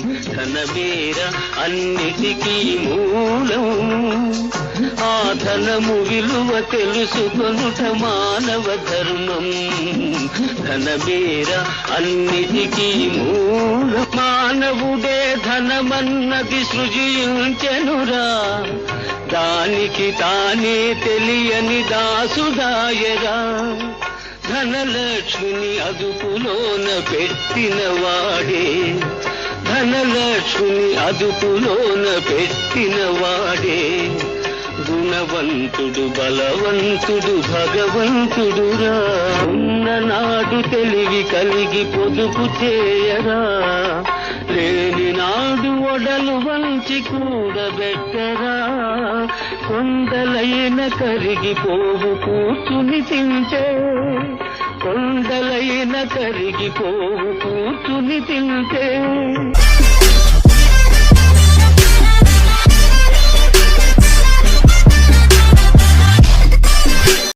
ధనమేర అన్నిటికీ మూలం. ఆ ధనము విలువ తెలుసుకొనుట మానవ ధర్మం. ధనమేర అన్నిటికీ మూల. మానవుడే ధనమన్నది సృజించెనురా. దానికి తానే తెలియని దాసుదాయరా. ధనలక్ష్మిని అదుపులోన పెట్టిన వాడే. ధనలక్ష్మి అదుపులోన పెట్టిన వాడే. గుణవంతుడు బలవంతుడు భగవంతుడురా. ఉన్ననాడు తెలివి కలిగి పొదుపు చేయరా. లేని నాడు ఒడలు వంచి కూడబెట్టరా. కొండలైన కరిగిపోవు కూర్చుని తింటే. కొండలైన కరిగిపోవు కూర్చుని తింటే.